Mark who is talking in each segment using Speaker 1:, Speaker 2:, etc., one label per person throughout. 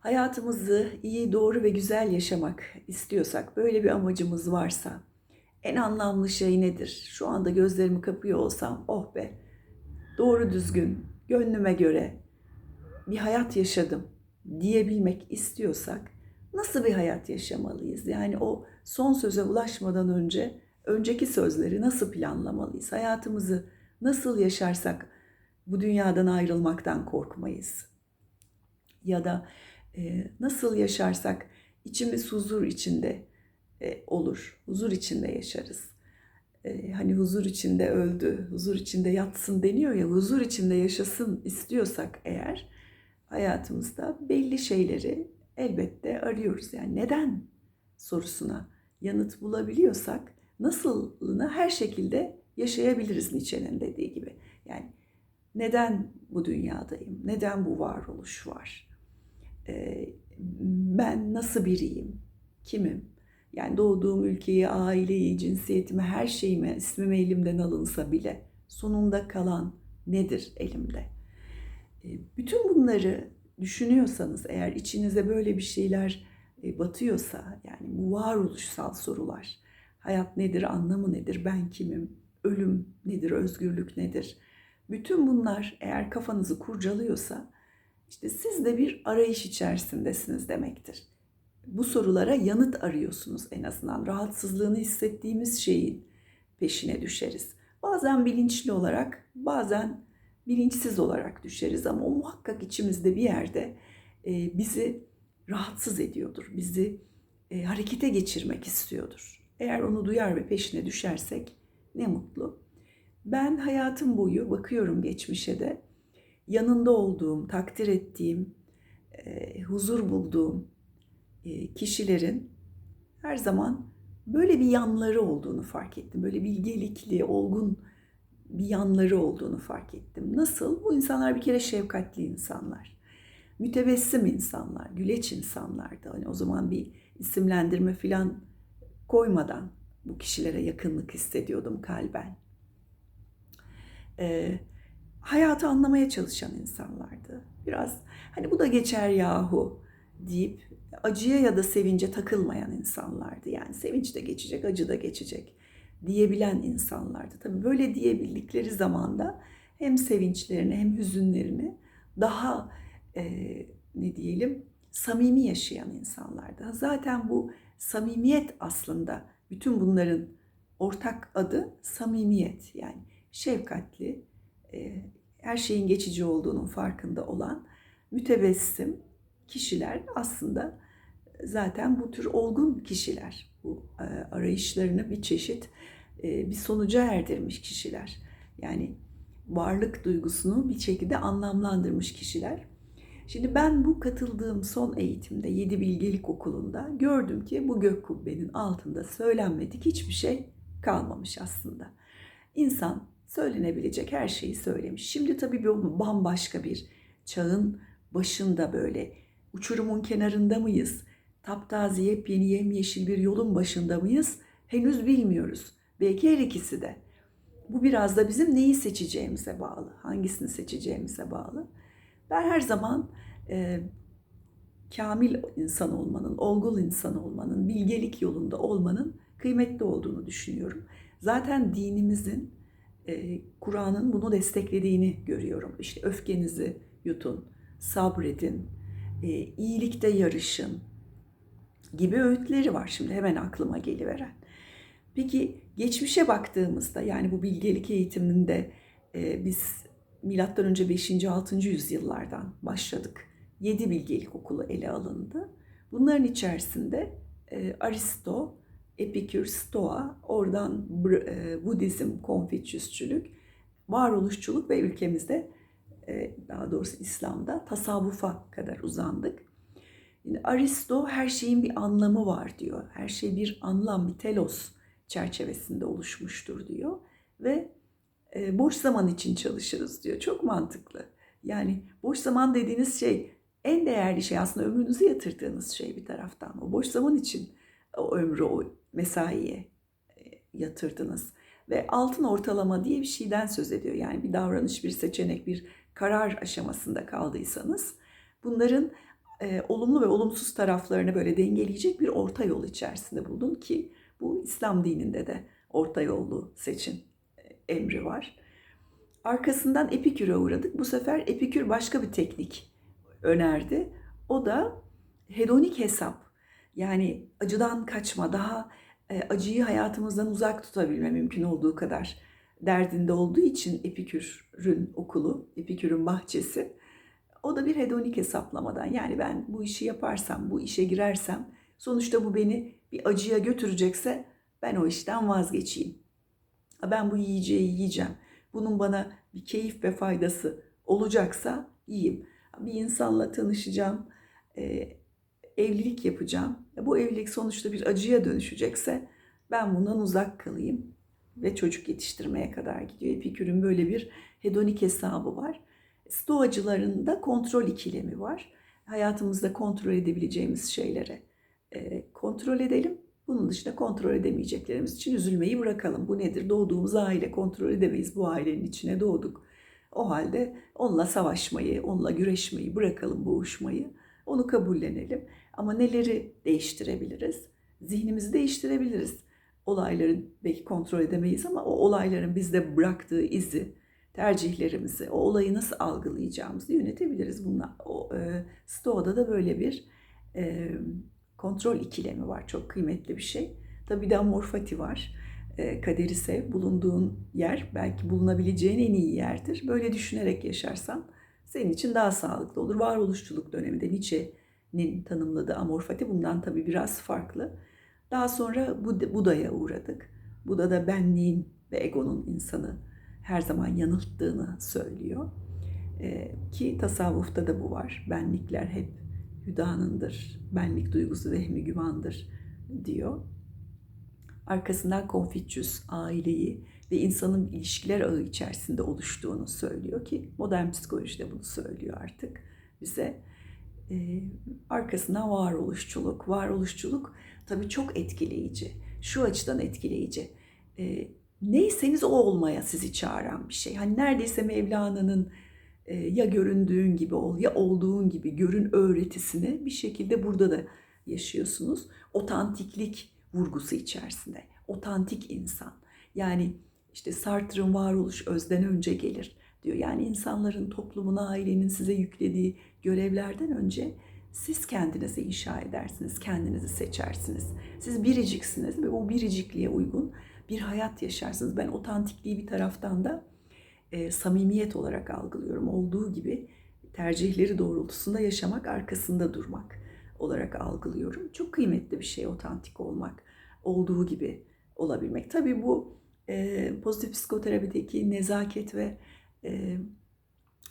Speaker 1: Hayatımızı iyi, doğru ve güzel yaşamak istiyorsak, böyle bir amacımız varsa en anlamlı şey nedir? Şu anda gözlerimi kapıyor olsam, oh be, doğru düzgün, gönlüme göre bir hayat yaşadım diyebilmek istiyorsak nasıl bir hayat yaşamalıyız? Yani o son söze ulaşmadan önce önceki sözleri nasıl planlamalıyız? Hayatımızı nasıl yaşarsak bu dünyadan ayrılmaktan korkmayız? Ya da nasıl yaşarsak içimiz huzur içinde e, olur, huzur içinde yaşarız. E, hani huzur içinde öldü, huzur içinde yatsın deniyor ya, huzur içinde yaşasın istiyorsak eğer hayatımızda belli şeyleri elbette arıyoruz. Yani neden sorusuna yanıt bulabiliyorsak nasıllığını her şekilde yaşayabiliriz Nietzsche'nin dediği gibi. Yani neden bu dünyadayım? Neden bu varoluş var? Ee, ben nasıl biriyim? Kimim? Yani doğduğum ülkeyi, aileyi, cinsiyetimi, her şeyimi, ismim elimden alınsa bile sonunda kalan nedir elimde? Ee, bütün bunları düşünüyorsanız eğer içinize böyle bir şeyler e, batıyorsa yani bu varoluşsal sorular hayat nedir, anlamı nedir, ben kimim, ölüm nedir, özgürlük nedir? Bütün bunlar eğer kafanızı kurcalıyorsa işte siz de bir arayış içerisindesiniz demektir. Bu sorulara yanıt arıyorsunuz en azından. Rahatsızlığını hissettiğimiz şeyin peşine düşeriz. Bazen bilinçli olarak, bazen bilinçsiz olarak düşeriz ama o muhakkak içimizde bir yerde e, bizi rahatsız ediyordur. Bizi e, harekete geçirmek istiyordur. Eğer onu duyar ve peşine düşersek ne mutlu. Ben hayatım boyu bakıyorum geçmişe de yanında olduğum, takdir ettiğim, e, huzur bulduğum e, kişilerin her zaman böyle bir yanları olduğunu fark ettim. Böyle bilgelikli, olgun bir yanları olduğunu fark ettim. Nasıl? Bu insanlar bir kere şefkatli insanlar. Mütebessim insanlar, güleç insanlardı. Hani o zaman bir isimlendirme falan koymadan bu kişilere yakınlık hissediyordum kalben. Ee, hayatı anlamaya çalışan insanlardı. Biraz hani bu da geçer yahu deyip acıya ya da sevince takılmayan insanlardı. Yani sevinç de geçecek, acı da geçecek diyebilen insanlardı. Tabii böyle diyebildikleri zaman da hem sevinçlerini hem hüzünlerini daha e, ne diyelim samimi yaşayan insanlardı. Zaten bu samimiyet aslında bütün bunların ortak adı samimiyet. Yani şefkatli, her şeyin geçici olduğunun farkında olan mütebessim kişiler aslında zaten bu tür olgun kişiler. Bu e, arayışlarını bir çeşit e, bir sonuca erdirmiş kişiler. Yani varlık duygusunu bir şekilde anlamlandırmış kişiler. Şimdi ben bu katıldığım son eğitimde Yedi Bilgelik Okulu'nda gördüm ki bu gök kubbenin altında söylenmedik hiçbir şey kalmamış aslında. İnsan söylenebilecek her şeyi söylemiş. Şimdi tabii bir bambaşka bir çağın başında böyle uçurumun kenarında mıyız? Taptaze yepyeni yemyeşil bir yolun başında mıyız? Henüz bilmiyoruz. Belki her ikisi de. Bu biraz da bizim neyi seçeceğimize bağlı. Hangisini seçeceğimize bağlı. Ben her zaman e, kamil insan olmanın, olgul insan olmanın, bilgelik yolunda olmanın kıymetli olduğunu düşünüyorum. Zaten dinimizin, e, Kur'an'ın bunu desteklediğini görüyorum. İşte öfkenizi yutun, sabredin, e, iyilikte yarışın gibi öğütleri var şimdi hemen aklıma geliveren. Peki geçmişe baktığımızda yani bu bilgelik eğitiminde e, biz milattan önce 5. 6. yüzyıllardan başladık. 7 bilgelik okulu ele alındı. Bunların içerisinde e, Aristo, Epikür, Stoa, oradan e, Budizm, Konfüçyüsçülük, varoluşçuluk ve ülkemizde e, daha doğrusu İslam'da tasavvufa kadar uzandık. Yani Aristo her şeyin bir anlamı var diyor. Her şey bir anlam, bir telos çerçevesinde oluşmuştur diyor. Ve e, boş zaman için çalışırız diyor. Çok mantıklı. Yani boş zaman dediğiniz şey en değerli şey aslında ömrünüzü yatırdığınız şey bir taraftan. O boş zaman için o ömrü, o mesaiye e, yatırdınız. Ve altın ortalama diye bir şeyden söz ediyor. Yani bir davranış, bir seçenek, bir karar aşamasında kaldıysanız bunların e, olumlu ve olumsuz taraflarını böyle dengeleyecek bir orta yol içerisinde bulun ki bu İslam dininde de orta yolu seçin e, emri var. Arkasından Epikür'e uğradık. Bu sefer Epikür başka bir teknik önerdi. O da hedonik hesap. Yani acıdan kaçma, daha e, acıyı hayatımızdan uzak tutabilme mümkün olduğu kadar derdinde olduğu için Epikür'ün okulu, Epikür'ün bahçesi o da bir hedonik hesaplamadan. Yani ben bu işi yaparsam, bu işe girersem sonuçta bu beni bir acıya götürecekse ben o işten vazgeçeyim. Ben bu yiyeceği yiyeceğim. Bunun bana bir keyif ve faydası olacaksa yiyeyim. Bir insanla tanışacağım, e, evlilik yapacağım. Bu evlilik sonuçta bir acıya dönüşecekse ben bundan uzak kalayım ve çocuk yetiştirmeye kadar gidiyor. Epikür'ün böyle bir hedonik hesabı var. Stoacıların da kontrol ikilemi var. Hayatımızda kontrol edebileceğimiz şeyleri e, kontrol edelim. Bunun dışında kontrol edemeyeceklerimiz için üzülmeyi bırakalım. Bu nedir? Doğduğumuz aile kontrol edemeyiz. Bu ailenin içine doğduk. O halde onunla savaşmayı, onunla güreşmeyi bırakalım, boğuşmayı. Onu kabullenelim. Ama neleri değiştirebiliriz? Zihnimizi değiştirebiliriz. Olayları belki kontrol edemeyiz ama o olayların bizde bıraktığı izi, tercihlerimizi, o olayı nasıl algılayacağımızı yönetebiliriz. Bunlar, o, e, Stoa'da da böyle bir e, kontrol ikilemi var. Çok kıymetli bir şey. Tabii de amorfati var. E, kaderi sev. Bulunduğun yer belki bulunabileceğin en iyi yerdir. Böyle düşünerek yaşarsan senin için daha sağlıklı olur. Varoluşçuluk döneminde Nietzsche'nin tanımladığı amorfati bundan tabii biraz farklı. Daha sonra Buda'ya uğradık. Buda da benliğin ve egonun insanı her zaman yanılttığını söylüyor. Ee, ki tasavvufta da bu var. Benlikler hep hüdanındır. Benlik duygusu vehmi gümandır diyor. Arkasından Confucius aileyi ve insanın ilişkiler ağı içerisinde oluştuğunu söylüyor ki modern psikoloji de bunu söylüyor artık bize. Ee, arkasından varoluşçuluk. Varoluşçuluk tabii çok etkileyici. Şu açıdan etkileyici. Ee, neyseniz o olmaya sizi çağıran bir şey. Hani neredeyse Mevlana'nın e, ya göründüğün gibi ol ya olduğun gibi görün öğretisini bir şekilde burada da yaşıyorsunuz. Otantiklik vurgusu içerisinde. Otantik insan. Yani işte Sartre'ın varoluş özden önce gelir diyor. Yani insanların, toplumun, ailenin size yüklediği görevlerden önce siz kendinizi inşa edersiniz, kendinizi seçersiniz. Siz biriciksiniz ve o biricikliğe uygun bir hayat yaşarsınız. Ben otantikliği bir taraftan da e, samimiyet olarak algılıyorum. Olduğu gibi tercihleri doğrultusunda yaşamak, arkasında durmak olarak algılıyorum. Çok kıymetli bir şey otantik olmak, olduğu gibi olabilmek. Tabii bu e, pozitif psikoterapideki nezaket ve e,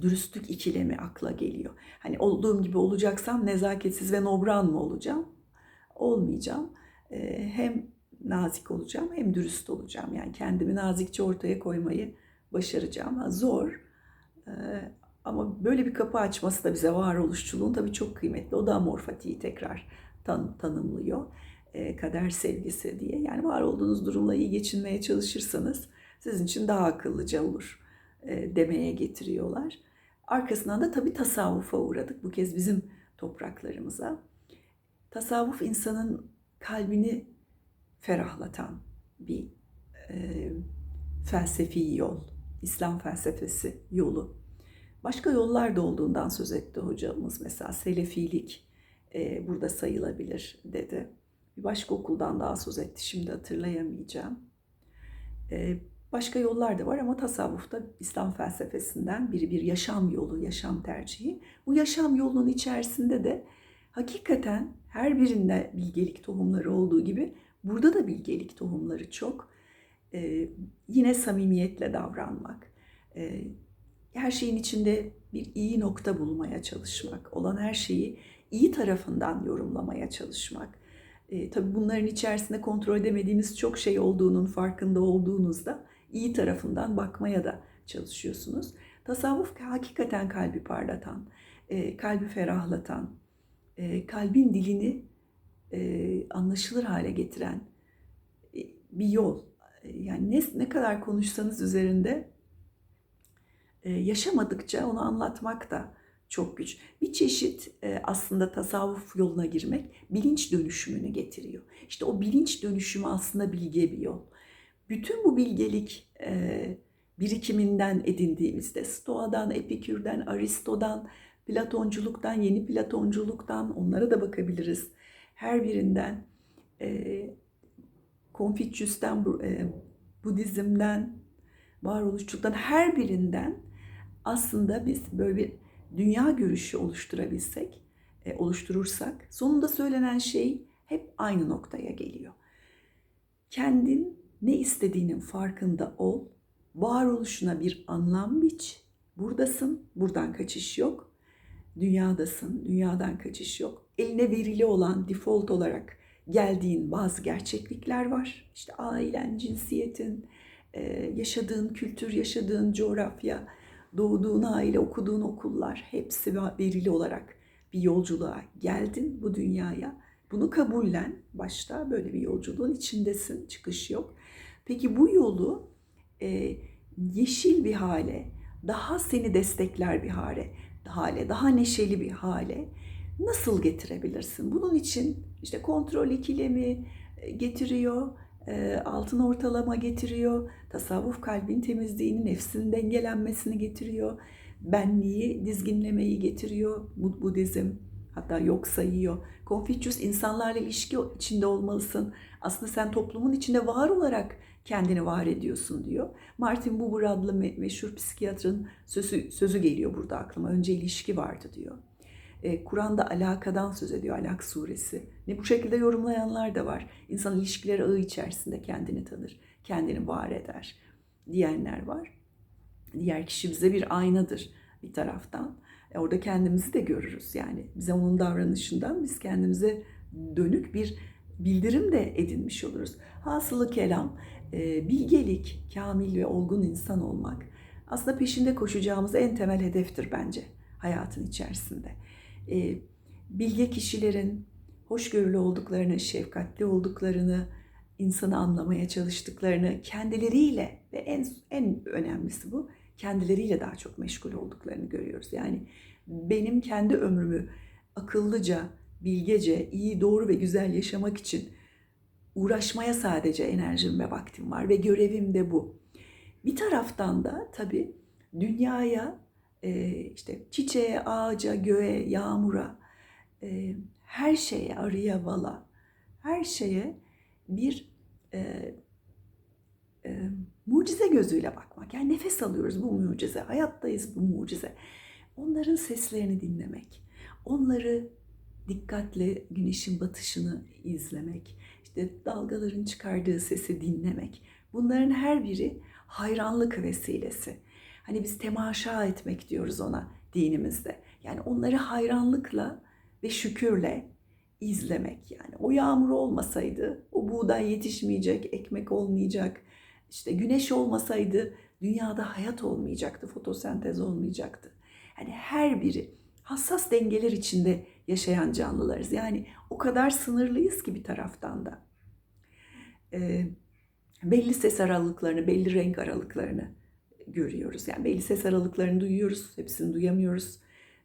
Speaker 1: dürüstlük ikilemi akla geliyor. Hani olduğum gibi olacaksam nezaketsiz ve nobran mı olacağım? Olmayacağım. E, hem nazik olacağım hem dürüst olacağım. Yani kendimi nazikçe ortaya koymayı başaracağım. Ha, zor e, ama böyle bir kapı açması da bize varoluşçuluğun tabii çok kıymetli. O da amorfatiği tekrar tan tanımlıyor. E, kader sevgisi diye. Yani var olduğunuz durumla iyi geçinmeye çalışırsanız sizin için daha akıllıca olur demeye getiriyorlar. Arkasından da tabii tasavvufa uğradık. Bu kez bizim topraklarımıza. Tasavvuf insanın kalbini ferahlatan bir e, felsefi yol. İslam felsefesi yolu. Başka yollar da olduğundan söz etti hocamız. Mesela Selefilik e, burada sayılabilir dedi. Bir başka okuldan daha söz etti. Şimdi hatırlayamayacağım. E, başka yollar da var ama tasavvufta İslam felsefesinden biri bir yaşam yolu, yaşam tercihi. Bu yaşam yolunun içerisinde de hakikaten her birinde bilgelik tohumları olduğu gibi burada da bilgelik tohumları çok. Ee, yine samimiyetle davranmak, ee, her şeyin içinde bir iyi nokta bulmaya çalışmak, olan her şeyi iyi tarafından yorumlamaya çalışmak. Ee, tabii bunların içerisinde kontrol edemediğiniz çok şey olduğunun farkında olduğunuzda iyi tarafından bakmaya da çalışıyorsunuz. Tasavvuf hakikaten kalbi parlatan, e, kalbi ferahlatan, e, kalbin dilini e, anlaşılır hale getiren bir yol. Yani ne, ne kadar konuşsanız üzerinde yaşamadıkça onu anlatmak da çok güç. Bir çeşit aslında tasavvuf yoluna girmek bilinç dönüşümünü getiriyor. İşte o bilinç dönüşümü aslında bilge bir yol. Bütün bu bilgelik e, birikiminden edindiğimizde Stoa'dan, Epikür'den, Aristo'dan, Platonculuktan, yeni Platonculuktan onlara da bakabiliriz. Her birinden e, Konfüçyüs'ten, e, Budizm'den, varoluşçuluktan her birinden aslında biz böyle bir dünya görüşü oluşturabilsek, e, oluşturursak sonunda söylenen şey hep aynı noktaya geliyor. Kendin ne istediğinin farkında ol, varoluşuna bir anlam biç, buradasın, buradan kaçış yok, dünyadasın, dünyadan kaçış yok. Eline verili olan default olarak geldiğin bazı gerçeklikler var. İşte ailen, cinsiyetin, e, yaşadığın kültür, yaşadığın coğrafya, doğduğun aile, okuduğun okullar hepsi verili olarak bir yolculuğa geldin bu dünyaya. Bunu kabullen. Başta böyle bir yolculuğun içindesin. Çıkış yok. Peki bu yolu e, yeşil bir hale, daha seni destekler bir hale, hale, daha neşeli bir hale nasıl getirebilirsin? Bunun için işte kontrol ikilemi e, getiriyor, e, altın ortalama getiriyor, tasavvuf kalbin temizliğini, nefsin dengelenmesini getiriyor, benliği dizginlemeyi getiriyor, Budizm hatta yok sayıyor. Confucius insanlarla ilişki içinde olmalısın. Aslında sen toplumun içinde var olarak kendini var ediyorsun diyor. Martin Buber adlı meşhur psikiyatrın sözü, sözü geliyor burada aklıma. Önce ilişki vardı diyor. E, Kur'an'da alakadan söz ediyor Alak suresi. Ne bu şekilde yorumlayanlar da var. İnsan ilişkileri ağı içerisinde kendini tanır, kendini var eder diyenler var. Diğer kişi bize bir aynadır bir taraftan. E, orada kendimizi de görürüz yani. Bize onun davranışından biz kendimize dönük bir bildirim de edinmiş oluruz. Hasılı kelam, bilgelik, kamil ve olgun insan olmak aslında peşinde koşacağımız en temel hedeftir bence hayatın içerisinde e, bilge kişilerin hoşgörülü olduklarını, şefkatli olduklarını, insanı anlamaya çalıştıklarını, kendileriyle ve en en önemlisi bu, kendileriyle daha çok meşgul olduklarını görüyoruz. Yani benim kendi ömrümü akıllıca, bilgece, iyi, doğru ve güzel yaşamak için uğraşmaya sadece enerjim ve vaktim var ve görevim de bu. Bir taraftan da tabii dünyaya işte çiçeğe, ağaca, göğe, yağmura, her şeye, arıya, vala, her şeye bir e, e, mucize gözüyle bakmak. Yani nefes alıyoruz bu mucize, hayattayız bu mucize. Onların seslerini dinlemek, onları dikkatle güneşin batışını izlemek, işte dalgaların çıkardığı sesi dinlemek. Bunların her biri hayranlık vesilesi. Hani biz temaşa etmek diyoruz ona dinimizde. Yani onları hayranlıkla ve şükürle izlemek. Yani o yağmur olmasaydı o buğday yetişmeyecek, ekmek olmayacak. İşte güneş olmasaydı dünyada hayat olmayacaktı, fotosentez olmayacaktı. Yani her biri hassas dengeler içinde yaşayan canlılarız. Yani o kadar sınırlıyız ki bir taraftan da. E, belli ses aralıklarını, belli renk aralıklarını görüyoruz. Yani belli ses aralıklarını duyuyoruz, hepsini duyamıyoruz.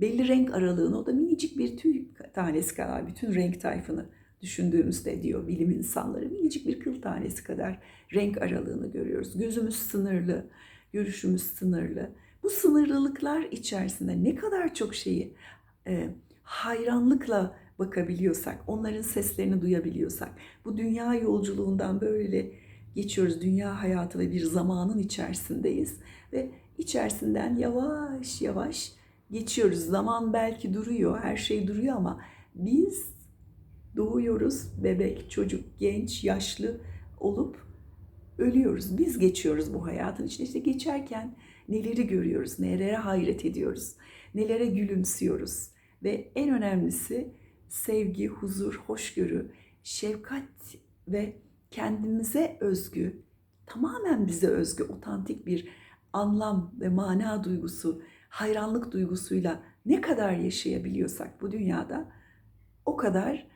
Speaker 1: Belli renk aralığını, o da minicik bir tüy tanesi kadar bütün renk tayfını düşündüğümüzde diyor bilim insanları minicik bir kıl tanesi kadar renk aralığını görüyoruz. Gözümüz sınırlı, görüşümüz sınırlı. Bu sınırlılıklar içerisinde ne kadar çok şeyi e, hayranlıkla bakabiliyorsak, onların seslerini duyabiliyorsak, bu dünya yolculuğundan böyle geçiyoruz. Dünya hayatı ve bir zamanın içerisindeyiz ve içerisinden yavaş yavaş geçiyoruz. Zaman belki duruyor, her şey duruyor ama biz doğuyoruz, bebek, çocuk, genç, yaşlı olup ölüyoruz. Biz geçiyoruz bu hayatın içinde. İşte geçerken neleri görüyoruz, nelere hayret ediyoruz, nelere gülümsüyoruz ve en önemlisi sevgi, huzur, hoşgörü, şefkat ve kendimize özgü, tamamen bize özgü, otantik bir anlam ve mana duygusu, hayranlık duygusuyla ne kadar yaşayabiliyorsak bu dünyada o kadar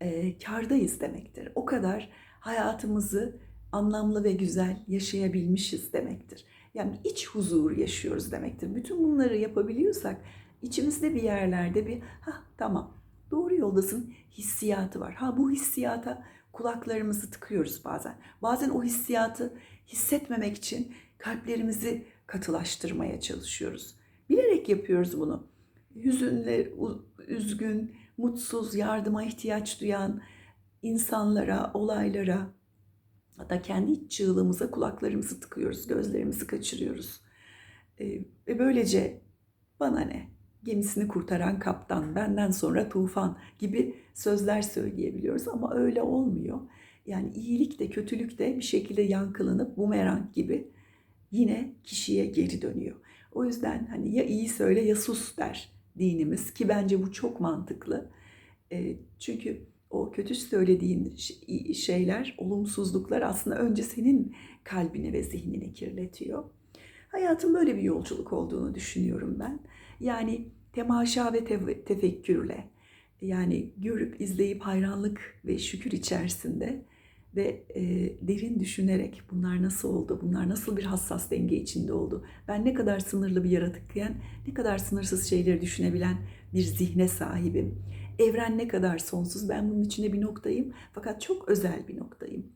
Speaker 1: e, kardayız demektir. O kadar hayatımızı anlamlı ve güzel yaşayabilmişiz demektir. Yani iç huzur yaşıyoruz demektir. Bütün bunları yapabiliyorsak içimizde bir yerlerde bir ha tamam doğru yoldasın hissiyatı var. Ha bu hissiyata kulaklarımızı tıkıyoruz bazen. Bazen o hissiyatı hissetmemek için kalplerimizi katılaştırmaya çalışıyoruz. Bilerek yapıyoruz bunu. Hüzünle, üzgün, mutsuz, yardıma ihtiyaç duyan insanlara, olaylara, hatta kendi iç çığlığımıza kulaklarımızı tıkıyoruz, gözlerimizi kaçırıyoruz. Ee, ve böylece bana ne, gemisini kurtaran kaptan, benden sonra tufan gibi sözler söyleyebiliyoruz ama öyle olmuyor. Yani iyilik de kötülük de bir şekilde yankılanıp bumerang gibi yine kişiye geri dönüyor. O yüzden hani ya iyi söyle ya sus der dinimiz ki bence bu çok mantıklı. E, çünkü o kötü söylediğin şeyler, olumsuzluklar aslında önce senin kalbini ve zihnini kirletiyor. Hayatın böyle bir yolculuk olduğunu düşünüyorum ben. Yani temaşa ve te- tefekkürle, yani görüp izleyip hayranlık ve şükür içerisinde ve e, derin düşünerek bunlar nasıl oldu, bunlar nasıl bir hassas denge içinde oldu, ben ne kadar sınırlı bir yaratıkken, ne kadar sınırsız şeyleri düşünebilen bir zihne sahibim. Evren ne kadar sonsuz, ben bunun içinde bir noktayım fakat çok özel bir noktayım.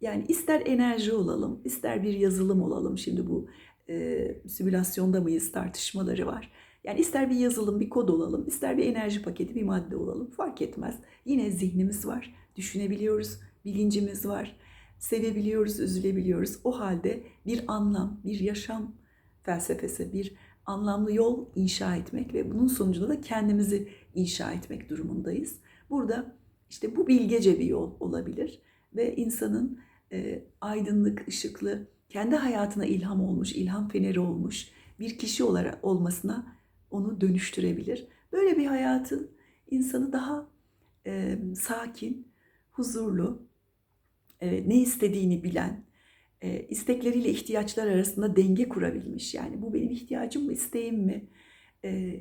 Speaker 1: Yani ister enerji olalım, ister bir yazılım olalım. Şimdi bu e, simülasyonda mıyız tartışmaları var. Yani ister bir yazılım, bir kod olalım, ister bir enerji paketi, bir madde olalım fark etmez. Yine zihnimiz var, düşünebiliyoruz, bilincimiz var, sevebiliyoruz, üzülebiliyoruz. O halde bir anlam, bir yaşam felsefesi, bir anlamlı yol inşa etmek ve bunun sonucunda da kendimizi inşa etmek durumundayız. Burada işte bu bilgece bir yol olabilir ve insanın e, aydınlık, ışıklı, kendi hayatına ilham olmuş, ilham feneri olmuş bir kişi olarak olmasına onu dönüştürebilir. Böyle bir hayatın insanı daha e, sakin, huzurlu, e, ne istediğini bilen, e, istekleriyle ihtiyaçlar arasında denge kurabilmiş. Yani bu benim ihtiyacım mı, isteğim mi e,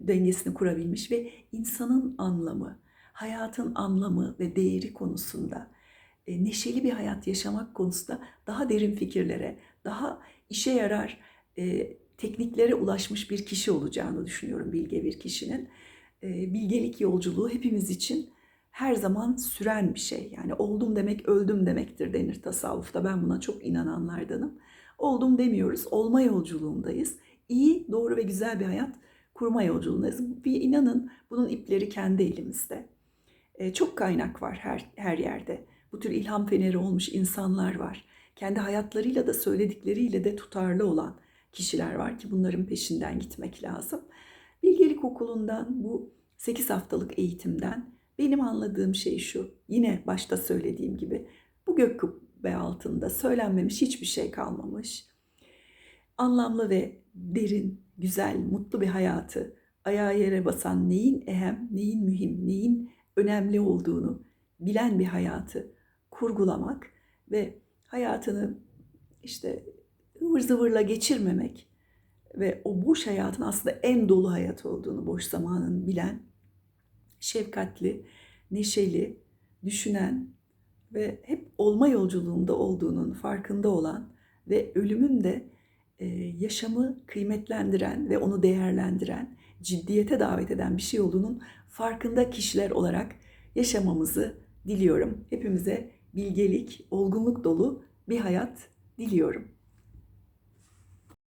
Speaker 1: dengesini kurabilmiş ve insanın anlamı, hayatın anlamı ve değeri konusunda e, neşeli bir hayat yaşamak konusunda daha derin fikirlere, daha işe yarar e, tekniklere ulaşmış bir kişi olacağını düşünüyorum bilge bir kişinin. E, bilgelik yolculuğu hepimiz için her zaman süren bir şey. Yani oldum demek öldüm demektir denir tasavvufta. Ben buna çok inananlardanım. Oldum demiyoruz, olma yolculuğundayız. İyi, doğru ve güzel bir hayat kurma yolculuğundayız. Bir inanın bunun ipleri kendi elimizde. E, çok kaynak var her, her yerde. Bu tür ilham feneri olmuş insanlar var. Kendi hayatlarıyla da söyledikleriyle de tutarlı olan kişiler var ki bunların peşinden gitmek lazım. Bilgelik okulundan bu 8 haftalık eğitimden benim anladığım şey şu. Yine başta söylediğim gibi bu gök kubbe altında söylenmemiş hiçbir şey kalmamış. Anlamlı ve derin, güzel, mutlu bir hayatı ayağa yere basan neyin ehem, neyin mühim, neyin önemli olduğunu bilen bir hayatı kurgulamak ve hayatını işte ıvır zıvırla geçirmemek ve o boş hayatın aslında en dolu hayat olduğunu, boş zamanın bilen, şefkatli, neşeli, düşünen ve hep olma yolculuğunda olduğunun farkında olan ve ölümün de e, yaşamı kıymetlendiren ve onu değerlendiren, ciddiyete davet eden bir şey olduğunun farkında kişiler olarak yaşamamızı diliyorum. Hepimize bilgelik, olgunluk dolu bir hayat diliyorum.